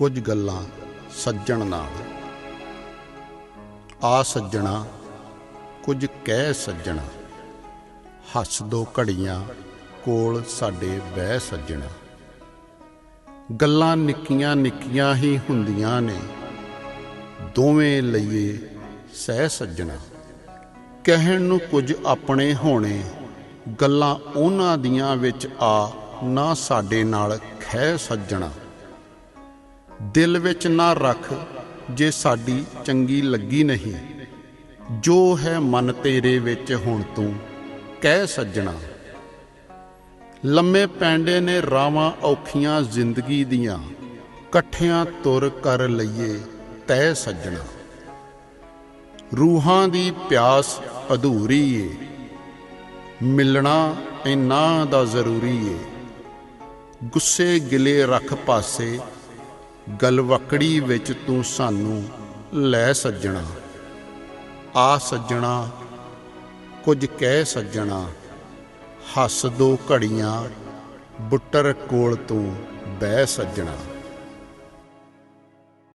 ਕੁਝ ਗੱਲਾਂ ਸੱਜਣ ਨਾਲ। ਆ ਸੱਜਣਾ, ਕੁਝ ਕਹਿ ਸੱਜਣਾ ਹੱਸ ਦੋ ਘੜੀਆਂ ਕੋਲ ਸਾਡੇ ਬਹਿ ਸੱਜਣਾ। ਗੱਲਾਂ ਨਿੱਕੀਆਂ ਨਿੱਕੀਆਂ ਹੀ ਹੁੰਦੀਆਂ ਨੇ, ਦੋਵੇਂ ਲਈਏ ਸਹਿ ਸੱਜਣਾ। ਕਹਿਣ ਨੂੰ ਕੁਝ ਆਪਣੇ ਹੋਣੇ, ਗੱਲਾਂ ਉਹਨਾਂ ਦੀਆਂ ਵਿੱਚ ਆ, ਨਾ ਸਾਡੇ ਨਾਲ ਖਹਿ ਸੱਜਣਾ। ਦਿਲ ਵਿੱਚ ਨਾ ਰੱਖ ਜੇ ਸਾਡੀ ਚੰਗੀ ਲੱਗੀ ਨਹੀਂ। ਜੋ ਹੈ ਮਨ ਤੇਰੇ ਵਿੱਚ ਹੁਣ ਤੂੰ, ਕਹਿ ਸੱਜਣਾ। ਲੰਮੇ ਪੈਂਡੇ ਨੇ ਰਾਵਾਂ ਔਖੀਆਂ ਜ਼ਿੰਦਗੀ ਦੀਆਂ, ਇਕੱਠਿਆਂ ਤੁਰ ਕਰ ਲਈਏ ਤੈ ਸੱਜਣਾ। ਰੂਹਾਂ ਦੀ ਪਿਆਸ ਅਧੂਰੀ ਏ, ਮਿਲਣਾ ਇੰਨਾ ਦਾ ਜ਼ਰੂਰੀ ਏ। ਗੁੱਸੇ ਗਿਲੇ ਰੱਖ ਪਾਸੇ ਗਲਵਕੜੀ ਵਿੱਚ ਤੂੰ ਸਾਨੂੰ ਲੈ ਸੱਜਣਾ। ਆ ਸੱਜਣਾ, ਕੁਝ ਕਹਿ ਸੱਜਣਾ, ਹੱਸ ਦੋ ਘੜੀਆਂ, ਬੁੱਟਰ ਕੋਲ ਤੂੰ ਬਹਿ ਸੱਜਣਾ।